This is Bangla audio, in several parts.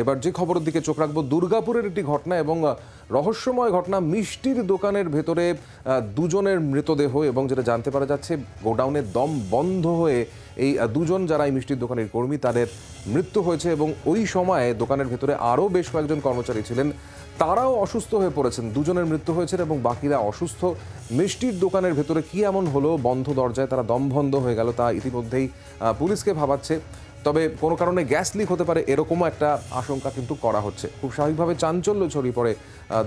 এবার যে খবরের দিকে চোখ রাখব, দুর্গাপুরের একটি ঘটনা এবং রহস্যময় ঘটনা, মিষ্টির দোকানের ভেতরে দুজনের মৃতদেহ এবং যেটা জানতে পারা যাচ্ছে, গোডাউনের দম বন্ধ হয়ে এই দুজন যারা এই মিষ্টির দোকানের কর্মী, তাদের মৃত্যু হয়েছে এবং ওই সময়ে দোকানের ভেতরে আরও বেশ কয়েকজন কর্মচারী ছিলেন। তারাও অসুস্থ হয়ে পড়েছেন, দুজনের মৃত্যু হয়েছে এবং বাকিরা অসুস্থ। মিষ্টির দোকানের ভেতরে কি এমন হলো, বন্ধ দরজায় তারা দম বন্ধ হয়ে গেল তা ইতিমধ্যেই পুলিশকে ভাবাচ্ছে। তবে কোনো কারণে গ্যাস লিক হতে পারে এরকমও একটা আশঙ্কা কিন্তু করা হচ্ছে। খুব স্বাভাবিকভাবে চাঞ্চল্য ছড়িয়ে পড়ে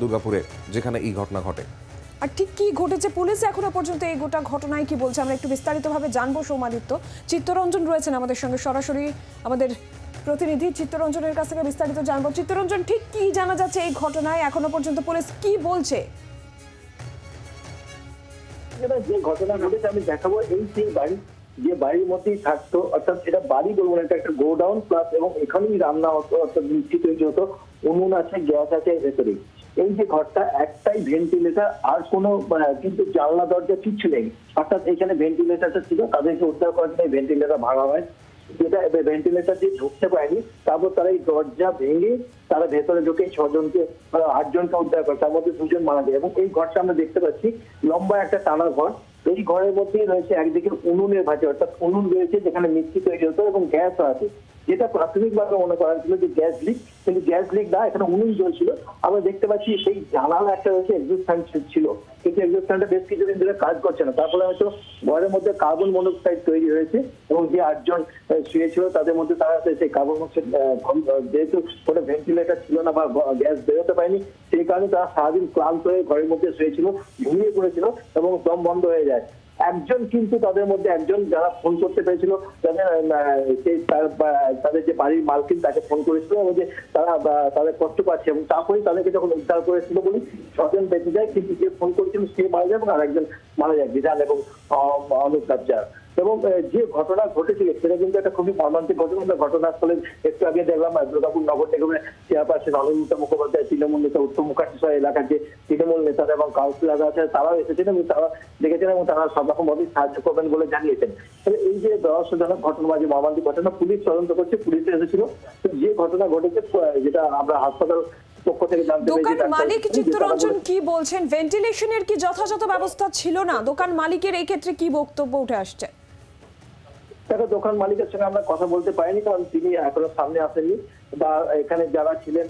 দুর্গাপুরে যেখানে এই ঘটনা ঘটে। আর ঠিক কি ঘটেছে? পুলিশ এখনও পর্যন্ত এই গোটা ঘটনায় কি বলছে? আমরা একটু বিস্তারিতভাবে জানব সৌমাদিত্য। চিত্তরঞ্জন রয়েছেন আমাদের সঙ্গে সরাসরি। আমাদের প্রতিনিধি চিত্তরঞ্জনের কাছ থেকে বিস্তারিত জানব। চিত্তরঞ্জন ঠিক কি জানা যাচ্ছে এই ঘটনায়? এখনও পর্যন্ত পুলিশ কি বলছে? এবার যে ঘটনা ঘটেছে আমি দেখাবো। এই সেই বাড়ি যে বাড়ির মধ্যেই থাকতো অর্থাৎ এটা বাড়ি বলব না এটা একটা গোডাউন প্লাস এবং এখানেই রান্না হতো অর্থাৎ মিষ্টি তৈরি হতো উনুন আছে গ্যাস আছে ভেতরেই। এই যে ঘরটা একটাই ভেন্টিলেটার আর কোনো আহ, কিন্তু জানলা দরজা কিচ্ছু নেই। অর্থাৎ এখানে ভেন্টিলেটারটা ছিল তাদেরকে উদ্ধার করার জন্য ভেন্টিলেটার ভাঙা হয়। যেটা ভেন্টিলেটার দিয়ে ঢুকতে পারেনি তারপর তারা এই দরজা ভেঙে তারা ভেতরে ঢুকে ছজনকে আটজনকে উদ্ধার করে তার মধ্যে দুজন মারা যায়। এবং এই ঘরটা আমরা দেখতে পাচ্ছি লম্বা একটা টানা ঘর। এই ঘরের মধ্যেই রয়েছে একদিকে উনুনের ভাঁজে, অর্থাৎ উনুন রয়েছে যেখানে মিষ্টি তৈরি হতো এবং গ্যাসও আছে। যেটা প্রাথমিকভাবে মনে করা ছিল যে গ্যাস লিক কিন্তু গ্যাস লিক না, এখানে উনুন জ্বলছিল। আমরা দেখতে পাচ্ছি সেই জানালা একটা রয়েছে এক্সিস্ট ফ্যান ছিল। কিন্তু এক্সিস্ট ফ্যানটা বেশ কিছুদিন ধরে কাজ করছে না। তারপরে হয়তো ঘরের মধ্যে কার্বন মনোক্সাইড তৈরি হয়েছে, এবং যে আটজন শুয়েছিল, তাদের মধ্যে তারা সেই কার্বন মনোক্সাইড যেহেতু কোনো ভেন্টিলেটার ছিল না বা গ্যাস বেরোতে পারেনি, সেই কারণে তারা সারাদিন ক্লান্ত হয়ে ঘরের মধ্যে শুয়েছিল, ঘুমিয়ে পড়েছিল, এবং দম বন্ধ হয়ে যায়। একজন কিন্তু তাদের মধ্যে একজন যারা ফোন করতে পেরেছিল, তাদের সেই তাদের যে বাড়ির মালকিন তাকে ফোন করেছিল এবং যে তারা তাদের কষ্ট পাচ্ছে এবং তারপরে তাদেরকে যখন উদ্ধার করেছিল বলি ছজন বেঁচে যায়, কিন্তু যে ফোন করেছিল সে মারা যায় এবং আরেকজন মারা যায় বিধান এবং অনুপ কাবজার এবং যে ঘটনা ঘটেছিল সেটা কিন্তু একটা খুবই মর্মান্তিক ঘটনা। ঘটনাস্থলে একটু আগে দেখলাম দুর্গাপুর নগর নিগমের চেয়ারপারসন অনিন্দিতা মুখোপাধ্যায় তৃণমূল নেতা উত্তম মুখার্জি সহ এলাকার যে তৃণমূল নেতারা এবং কাউন্সিলররা আছে তারাও এসেছেন এবং তারা দেখেছেন এবং তারা সব রকম ভাবে সাহায্য করবেন বলে জানিয়েছেন। তবে এই যে রহস্যজনক ঘটনা বা যে মর্মান্তিক ঘটনা পুলিশ তদন্ত করছে পুলিশ এসেছিল। তো যে ঘটনা ঘটেছে যেটা আমরা হাসপাতাল পক্ষ থেকে জানতে দোকান মালিক চিত্তরঞ্জন কি বলছেন? ভেন্টিলেশনের কি যথাযথ ব্যবস্থা ছিল না? দোকান মালিকের এই ক্ষেত্রে কি বক্তব্য উঠে আসছে? দেখো দোকান মালিকের সঙ্গে আমরা কথা বলতে পারিনি কারণ তিনি এখনও সামনে আসেননি। বা এখানে যারা ছিলেন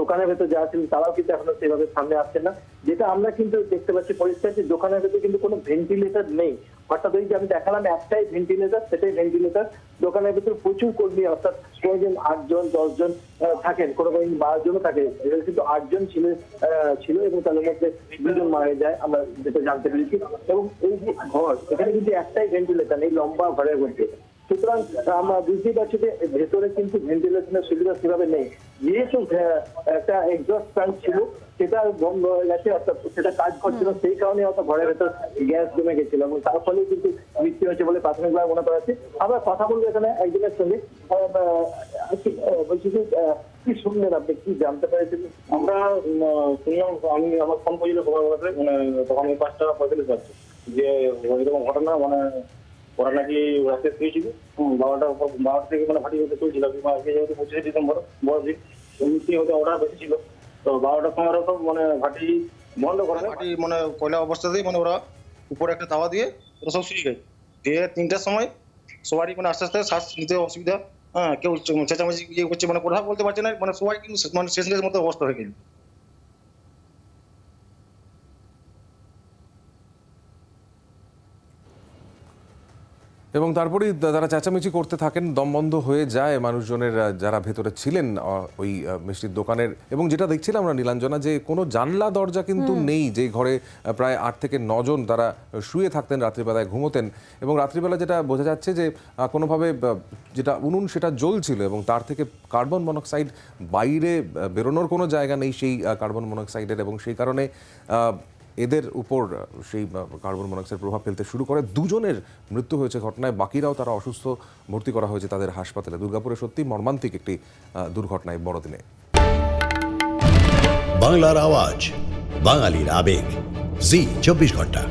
দোকানের ভেতর যারা ছিলেন, তারাও কিন্তু এখনও সেভাবে সামনে আসছেন না। যেটা আমরা কিন্তু দেখতে পাচ্ছি পরিষ্কার যে দোকানের ভেতর কিন্তু কোনো ভেন্টিলেটর নেই। অর্থাৎ ওই যে আমি দেখালাম একটাই ভেন্টিলেটর সেটাই ভেন্টিলেটর দোকানের ভেতর প্রচুর কর্মী, অর্থাৎ কোনোদিন আটজন, দশজন থাকেন। কোনো কোনো দিন বারো জনও থাকে কিন্তু আটজন ছিল ছিল এবং তাদের মধ্যে দুজন মারা যায়, আমরা যেটা জানতে পেরেছি। এবং এই যে ঘর, এখানে কিন্তু একটাই ভেন্টিলেটর নেই, লম্বা ঘরের মধ্যে। সুতরাং আমরা বুঝতেই পারছি যে ভেতরে কিন্তু ভেন্টিলেশনের সুবিধা সেভাবে নেই। যেহেতু একটা এক্সস্ট ফ্যান ছিল সেটা বন্ধ হয়ে গেছে অর্থাৎ সেটা কাজ করছিল সেই কারণে হয়তো ঘরের ভেতর গ্যাস জমে গেছিল এবং তার ফলে কিন্তু মৃত্যু হয়েছে বলে প্রাথমিকভাবে মনে করা হচ্ছে। আমরা কথা বলব এখানে একজনের সঙ্গে। আহ, বলছি যে কি শুনলেন আপনি? কি জানতে পেরেছেন? আমরা শুনলাম আমি আমার ফোন করেছিল মানে তখন আমি পাঁচ টাকা পঁয়তাল্লিশ পাচ্ছি যে এরকম ঘটনা মানে ওরা নাকি রাস্তায় শুয়েছিল হুম, বারোটা বারোটা থেকে মানে ফাটি হতে চলছিল আজকে যেহেতু পঁচিশে ডিসেম্বর বড় দিন এমনি হতে অর্ডার বেশি ছিল তো বারোটার সময় ওরা মানে ভাটি বন্ধ করে ভাটি মানে কয়লা অবস্থাতেই মানে ওরা উপরে একটা তাওয়া দিয়ে ওরা সব শুয়ে গেছে। দিয়ে তিনটার সময় সবারই মানে আস্তে আস্তে শ্বাস নিতে অসুবিধা হ্যাঁ কেউ চেঁচামেচি ইয়ে করছে মানে কথা বলতে পারছে না। মানে সবাই কিন্তু মানে শেষ মতো অবস্থা হয়ে গেছে। এবং তারপরেই তারা চেঁচামেচি করতে থাকেন দমবন্ধ হয়ে যায় মানুষজনের যারা ভেতরে ছিলেন ওই মিষ্টির দোকানের। এবং যেটা দেখছিলাম আমরা নীলাঞ্জনা যে কোনো জানলা দরজা কিন্তু নেই যে ঘরে প্রায় আট থেকে নজন তারা শুয়ে থাকতেন রাত্রিবেলায় ঘুমোতেন। এবং রাত্রিবেলা যেটা বোঝা যাচ্ছে যে কোনোভাবে যেটা উনুন সেটা জ্বলছিল এবং তার থেকে কার্বন মনোক্সাইড বাইরে বেরোনোর কোনো জায়গা নেই সেই কার্বন মনোক্সাইডের। এবং সেই কারণে এদের উপর সেই কার্বন মনোক্সাইড প্রভাব ফেলতে শুরু করে। দুজনের মৃত্যু হয়েছে ঘটনায়, বাকিরাও তারা অসুস্থ, ভর্তি করা হয়েছে তাদের হাসপাতালে। দুর্গাপুরে সত্যি মর্মান্তিক একটি দুর্ঘটনায় বড়দিনে। বাংলার আওয়াজ, বাঙালির আবেগ। জি, চব্বিশ ঘণ্টা।